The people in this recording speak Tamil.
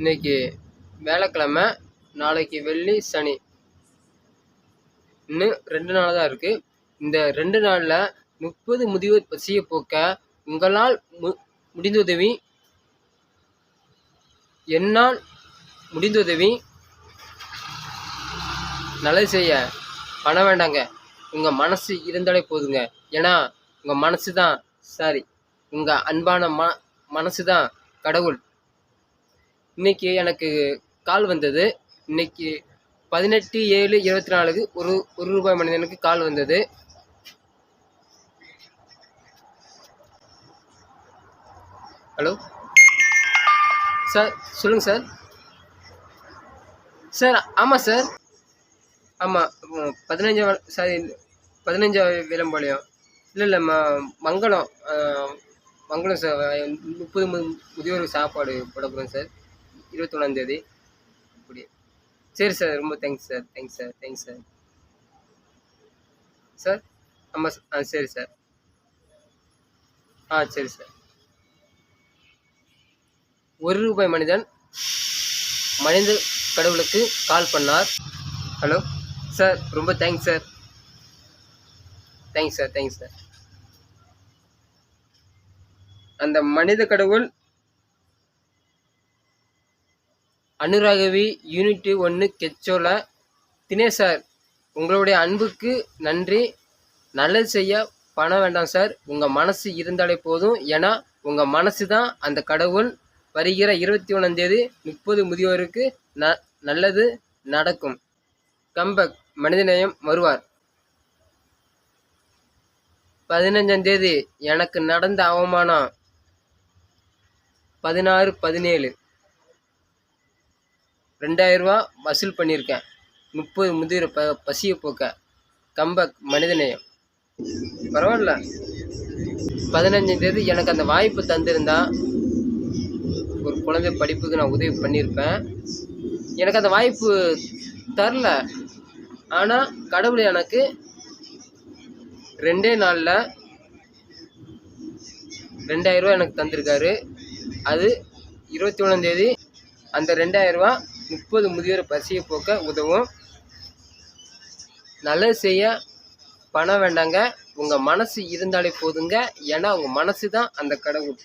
இன்னைக்கு வேலைக்கிழமை நாளைக்கு வெள்ளி சனி. இன்னும் ரெண்டு நாள் தான் இருக்குது இந்த ரெண்டு நாளில் முப்பது முதியோர் பசியை போக்க உங்களால் மு முடிந்துதவி என்னால் முடிந்துதவி நல்லது செய்ய பண்ண வேண்டாங்க. உங்கள் மனசு இருந்தாலே போதுங்க. ஏன்னா உங்கள் மனசு தான் சாரி உங்கள் அன்பான ம மனசு தான் கடவுள். இன்னைக்கு எனக்கு கால் வந்தது. இன்னைக்கு பதினெட்டு ஏழு இருபத்தி நாலுக்கு ஒரு ஒரு ரூபாய் மனிதனுக்கு கால் வந்தது. ஹலோ? சார் சொல்லுங்கள் சார். சார் ஆமாம் சார். ஆமாம் பதினஞ்சா சாரி பதினஞ்சாவது விளம்பாளையம் இல்லை இல்லை ம மங்களம் மங்களம் சார் முப்பது மு முதியோருக்கு சாப்பாடு போட போகிறேன் சார். இருபத்தொன்னாந்தேதி அப்படி சரி சார் ரொம்ப thanks sir thanks sir thanks sir. Sir ஆமாம் சார் ஆ சரி சார். ஆ சரி சார். ஒரு ரூபாய் மனிதன் மனித கடவுளுக்கு கால் பண்ணார். ஹலோ சார் ரொம்ப thanks sir. Thanks sir thanks sir. அந்த மனித கடவுள் அனுராகவி யூனிட்டு ஒன்று கெச்சோல. தினேஷ் சார் உங்களுடைய அன்புக்கு நன்றி. நல்லது செய்ய பணம் வேண்டாம் சார். உங்கள் மனசு இருந்தாலே போதும். ஏன்னா உங்கள் மனசு தான் அந்த கடவுள். வருகிற இருபத்தி ஒன்றாந்தேதி முப்பது முதியோருக்கு ந நல்லது நடக்கும். கம்பக் மனிதநேயம் வருவார் பதினஞ்சாந்தேதி எனக்கு நடந்த அவமானம். பதினாறு பதினேழு. ரெண்டாயிரம் ரூபா வசூல் பண்ணியிருக்கேன். முப்பது முதிர ப பசியை போக்க கம்பக் மனிதநேயம். பரவாயில்ல. பதினஞ்சாம் தேதி எனக்கு அந்த வாய்ப்பு தந்திருந்தா ஒரு குழந்தை படிப்புக்கு நான் உதவி பண்ணியிருப்பேன். எனக்கு அந்த வாய்ப்பு தரல. ஆனால் கடவுள் எனக்கு ரெண்டே நாளில் ரெண்டாயிரரூவா எனக்கு தந்திருக்காரு. அது இருபத்தி ஒன்றாந்தேதி அந்த ரெண்டாயிரரூவா முப்பது முதியோர் பசியை போக்க உதவும். நல்லது செய்ய பணம் வேண்டாங்க. உங்கள் மனசு இருந்தாலே போதுங்க. ஏன்னா உங்கள் மனசு தான் அந்த கடவுள்.